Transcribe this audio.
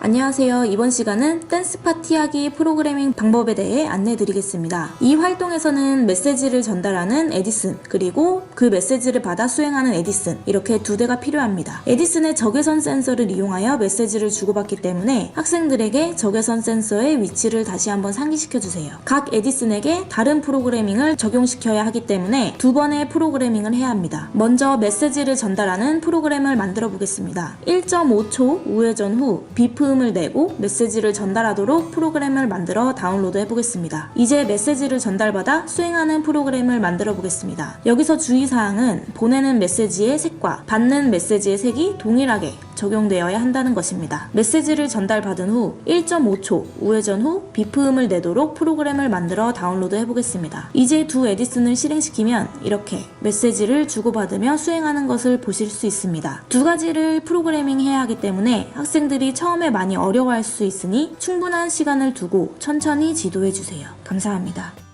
안녕하세요. 이번 시간은 댄스 파티하기 프로그래밍 방법에 대해 안내 드리겠습니다. 이 활동에서는 메시지를 전달하는 에디슨, 그리고 그 메시지를 받아 수행하는 에디슨, 이렇게 두 대가 필요합니다. 에디슨의 적외선 센서를 이용하여 메시지를 주고받기 때문에 학생들에게 적외선 센서의 위치를 다시 한번 상기시켜 주세요. 각 에디슨에게 다른 프로그래밍을 적용시켜야 하기 때문에 두 번의 프로그래밍을 해야 합니다. 먼저 메시지를 전달하는 프로그램을 만들어 보겠습니다. 1.5초 우회전 후 비프 음을 내고 메시지를 전달하도록 프로그램을 만들어 다운로드 해보겠습니다. 이제 메시지를 전달받아 수행하는 프로그램을 만들어 보겠습니다. 여기서 주의사항은 보내는 메시지의 색과 받는 메시지의 색이 동일하게 적용되어야 한다는 것입니다. 메시지를 전달받은 후 1.5초 우회전 후 비프음을 내도록 프로그램을 만들어 다운로드 해보겠습니다. 이제 두 에디슨을 실행시키면 이렇게 메시지를 주고받으며 수행하는 것을 보실 수 있습니다. 두 가지를 프로그래밍 해야 하기 때문에 학생들이 처음에 많이 어려워할 수 있으니 충분한 시간을 두고 천천히 지도해 주세요. 감사합니다.